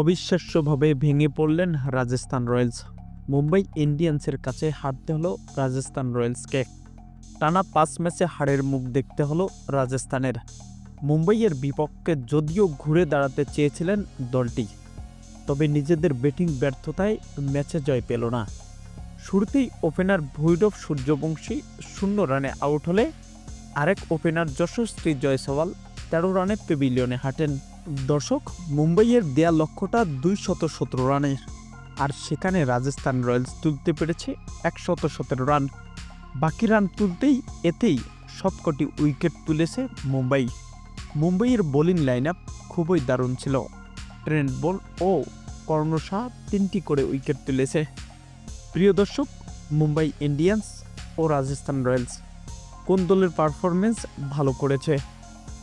অবিশ্বাস্যভাবে ভেঙে পড়লেন রাজস্থান রয়্যালস। মুম্বাই ইন্ডিয়ান্সের কাছে হারতে হলো রাজস্থান রয়্যালসকে। টানা পাঁচ ম্যাচে হারের মুখ দেখতে হলো রাজস্থানের। মুম্বাইয়ের বিপক্ষে যদিও ঘুরে দাঁড়াতে চেয়েছিলেন দলটি, তবে নিজেদের ব্যাটিং ব্যর্থতায় ম্যাচে জয় পেল না। শুরুতেই ওপেনার ভৈরব সূর্যবংশী শূন্য রানে আউট হলে আরেক ওপেনার যশস্বী জয়সওয়াল তেরো রানে পেভিলিয়নে হাঁটেন। দর্শক, মুম্বাইয়ের দেয়া লক্ষ্যটা দুই শত সতেরো রানের। আর সেখানে রাজস্থান রয়্যালস তুলতে পেরেছে একশত সতেরো রান। বাকি রান তুলতেই এতেই সবকটি উইকেট তুলেছে মুম্বাই। মুম্বাইয়ের বোলিং লাইন আপ খুবই দারুণ ছিল। ট্রেন্ট বল ও কর্ণশাহ তিনটি করে উইকেট তুলেছে। প্রিয় দর্শক, মুম্বাই ইন্ডিয়ান্স ও রাজস্থান রয়্যালস কোন দলের পারফরমেন্স ভালো করেছে?